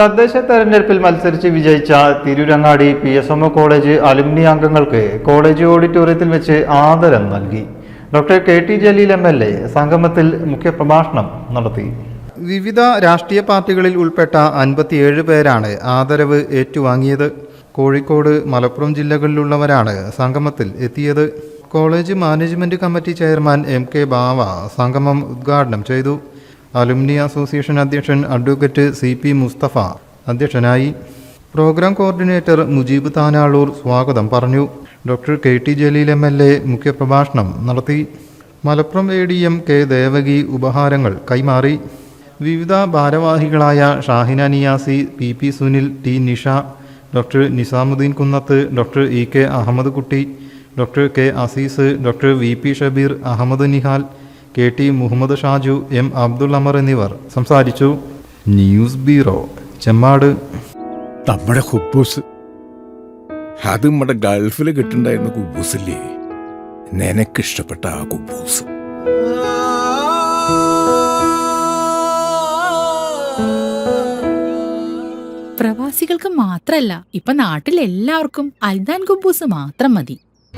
തദ്ദേശ തെരഞ്ഞെടുപ്പിൽ മത്സരിച്ച് വിജയിച്ച Tirurangadi P S M O college alumni അംഗങ്ങൾക്ക് കോളേജ് ഓഡിറ്റോറിയത്തിൽ വെച്ച് ആദരം നൽകി. Doctor K T Jaleel M L A സംഗമത്തിൽ മുഖ്യപ്രഭാഷണം നടത്തി. വിവിധ രാഷ്ട്രീയ പാർട്ടികളിൽ ഉൾപ്പെട്ട അൻപത്തിയേഴ് പേരാണ് ആദരവ് ഏറ്റുവാങ്ങിയത്. കോഴിക്കോട് മലപ്പുറം ജില്ലകളിലുള്ളവരാണ് സംഗമത്തിൽ എത്തിയത്. College management committee chairman M K Bava സംഗമം ഉദ്ഘാടനം ചെയ്തു. അലുമിനി അസോസിയേഷൻ അധ്യക്ഷൻ അഡ്വക്കേറ്റ് സി പി മുസ്തഫ. അധ്യക്ഷനായി പ്രോഗ്രാം കോർഡിനേറ്റർ മുജീബ് താനാളൂർ സ്വാഗതം പറഞ്ഞു. Doctor K T Jaleel M L A മുഖ്യപ്രഭാഷണം നടത്തി. Malappuram A D M K Devaki ഉപഹാരങ്ങൾ കൈമാറി. വിവിധ ഭാരവാഹികളായ Shahina Niyazi P P Sunil T Nisha doctor Nizamuddin Kunnath doctor E K Ahammed Kutty doctor K Azeez doctor V P Shabeer Ahammed Nihal K T Muhammad Shaju M Abdul Amar എന്നിവർ സംസാരിച്ചു. News bureau Chemmad. നമ്മുടെ ഹുബൂസ് അത് നമ്മുടെ ഗൾഫിൽ കിട്ടുണ്ടായിരുന്ന കുബൂസില്ലേ? നിനക്കിഷ്ടപ്പെട്ട ആ കുബൂസ്. പ്രവാസികൾക്ക് മാത്രല്ല ഇപ്പൊ നാട്ടിൽ എല്ലാവർക്കും അൽദാൻ കുബൂസ് മാത്രം മതി.